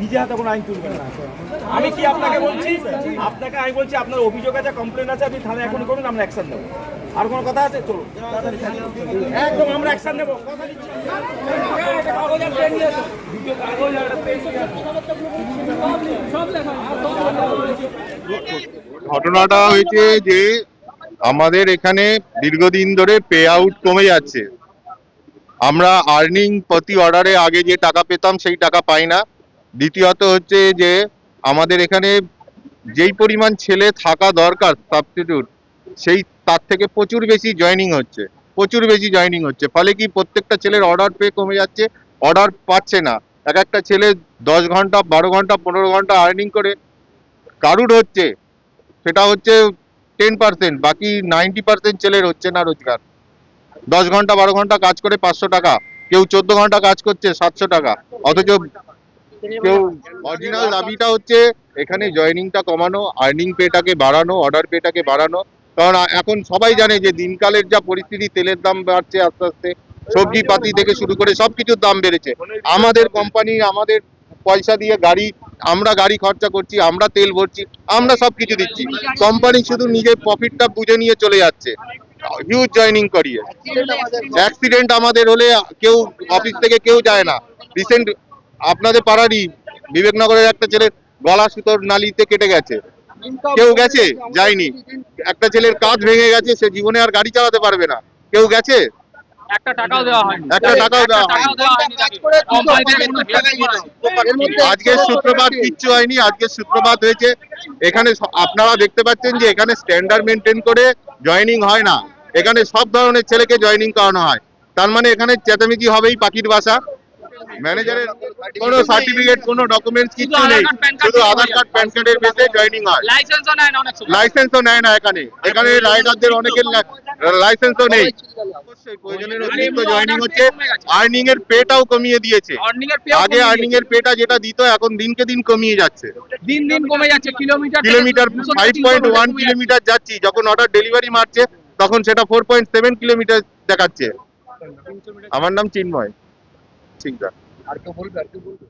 নিজে হাতে কোনো আইন তুলবেন না। আমি কি আপনাকে বলছি? আপনাকে আমি বলছি, আপনার অভিযোগ আছে কমপ্লেন আছে, আপনি থানায় এখন করুন, আমরা অ্যাকশন নেব। আর কোনো কথা আছে? চলুন। একদম, আমরা অ্যাকশন নেব। ঘটনাটা হয়েছে যে আমাদের এখানে দীর্ঘদিন ধরে পে আউট কমে যাচ্ছে। আমরা আর্নিং প্রতি অর্ডারে আগে যে টাকা পেতাম, সেই টাকা পাই না। দ্বিতীয়ত হচ্ছে যে আমাদের এখানে যেই পরিমাণ ছেলে থাকা দরকার সাবস্টিটিউট সেই তার থেকে প্রচুর বেশি জয়েনিং হচ্ছে, প্রচুর বেশি জয়েনিং হচ্ছে। ফলে কি প্রত্যেকটা ছেলের অর্ডার পে কমে যাচ্ছে অর্ডার পাচ্ছে না। এক একটা ছেলে দশ ঘণ্টা, বারো ঘণ্টা, পনেরো ঘণ্টা আর্নিং করে। কারুর হচ্ছে, সেটা হচ্ছে টেন পার্সেন্ট বাকি নাইনটি পার্সেন্ট ছেলের হচ্ছে না রোজগার। দশ ঘণ্টা, বারো ঘণ্টা কাজ করে পাঁচশো টাকা, কেউ চোদ্দ ঘণ্টা কাজ করছে সাতশো টাকা, অথচ কেউ অরিজিনাল দাবিটা হচ্ছে এখানে জয়েনিংটা কমানো আর্নিং পেটাকে বাড়ানো অর্ডার পেটাকে বাড়ানো। কারণ এখন সবাই জানে যে দিনকালের যা পরিস্থিতি তেলের দাম বাড়ছে আস্তে আস্তে সবজি পাতি থেকে শুরু করে সবকিছুর দাম বেড়েছে। আমাদের কোম্পানি আমাদের পয়সা দিয়ে গাড়ি আমরা গাড়ি খরচা করছি আমরা তেল ভরছি আমরা সবকিছু দিচ্ছি। কোম্পানি শুধু নিজের প্রফিটটা বুঝে নিয়ে চলে যাচ্ছে। হিউজ জয়েনিং করিয়ে অ্যাক্সিডেন্ট আমাদের হলে কেউ অফিস থেকে কেউ যায় না। রিসেন্ট আপনাদের পাড়ারই বিবেকনগরের একটা ছেলের গলা সুতোর নালিতে কেটে গেছে। কেউ গেছে? যায়নি। একটা ছেলের কাজ ভেঙে গেছে সে জীবনে আর গাড়ি চালাতে পারবে না। কেউ গেছে? একটা টাকাও দেওয়া হয়নি। একটা টাকাও দেওয়া সূত্রপাত কিচ্ছু সূত্রপাত হয়েছে। এখানে আপনারা দেখতে পাচ্ছেন যে এখানে স্ট্যান্ডার্ড মেনটেন করে জয়েনিং হয় না। এখানে সব ধরনের ছেলেকে জয়েনিং করানো হয়। তার মানে এখানে চেঁচামেচি হবেই পাখির বাসা। ম্যানেজারের কোনো সার্টিফিকেট কোনো ডকুমেন্টস কিছু নেই। শুধু আধার কার্ড প্যান কার্ডের বেসে জয়েনিং হয়। লাইসেন্সও নেয় না অনেক লাইসেন্সও নেয় না এখানে। এখানে রাইডারদের অনেকের লাইসেন্সও নেই। প্রয়োজনের অতিরিক্ত জয়েনিং হচ্ছে। আর্নিং এর পেটাও কমিয়ে দিয়েছে। Earning আগে আর্নিং এর পেটা যেটা দিত এখন দিনকে দিন কমিয়ে যাচ্ছে। দিন দিন কমে যাচ্ছে kilometre kilometre five point one kilometre যাচ্ছি। যখন অর্ডার ডেলিভারি মারছে তখন সেটা ফোর পয়েন্ট সেভেন কিলোমিটার দেখাচ্ছে। আমার নাম চিন্ময়। ঠিক আছে। আর কেউ বলবে আর কেউ বলবে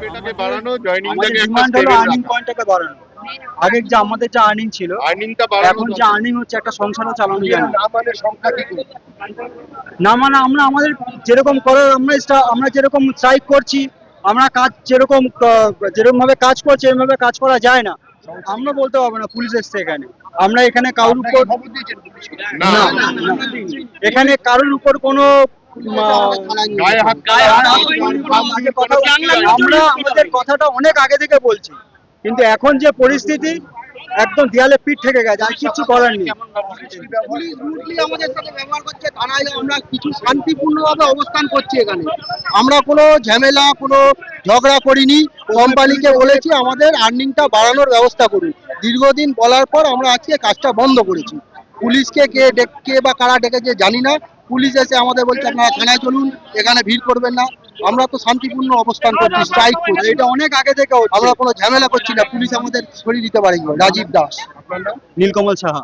পেটাকে বাড়ানো আমাদের জয়েনিংটাকে একটা ডিমান্ড হলো আর্নিং পয়েন্টটাকে বাড়ানো। আগে যে আমাদের যে আর্নিং ছিল আর্নিংটা বাড়ানো এখন যে আর্নিং হচ্ছে একটা সংসারও চালানো যায় না। মানে সংখ্যা কি না মানে আমরা আমাদের যেরকম করার আমরা আমরা যেরকম স্ট্রাইক করছি আমরা কাজ যেরকম যেরকম ভাবে কাজ করছি এরকম ভাবে কাজ করা যায় না। আমরা বলতে পারব না পুলিশ এসছে এখানে। আমরা এখানে কারোর উপর না। এখানে কারোর উপর কোনো আমরা আমাদের কথাটা অনেক আগে থেকে বলছি। কিন্তু এখন যে পরিস্থিতি একদম দেয়ালে পিঠ থেকে গেছে আর কিছু করার নেই। আমাদের সাথে ব্যবহার করছে থানায় আমরা কিছু শান্তিপূর্ণভাবে অবস্থান করছি এখানে। আমরা কোনো ঝামেলা কোনো ঝগড়া করিনি। কোম্পানিকে বলেছি আমাদের আর্নিংটা বাড়ানোর ব্যবস্থা করুন। দীর্ঘদিন বলার পর আমরা আজকে কাজটা বন্ধ করেছি। পুলিশকে কে ডেকে বা কারা ডেকেছে জানি না। পুলিশ এসে আমাদের বলছে আপনারা থানায় চলুন, এখানে ভিড় করবেন না। আমরা তো শান্তিপূর্ণ অবস্থান করছি স্ট্রাইক করছি। এটা অনেক আগে থেকে আমরা কোনো ঝামেলা করছি না। পুলিশ আমাদের সরিয়ে দিতে পারে রাজীব দাস। নীলকমল সাহা।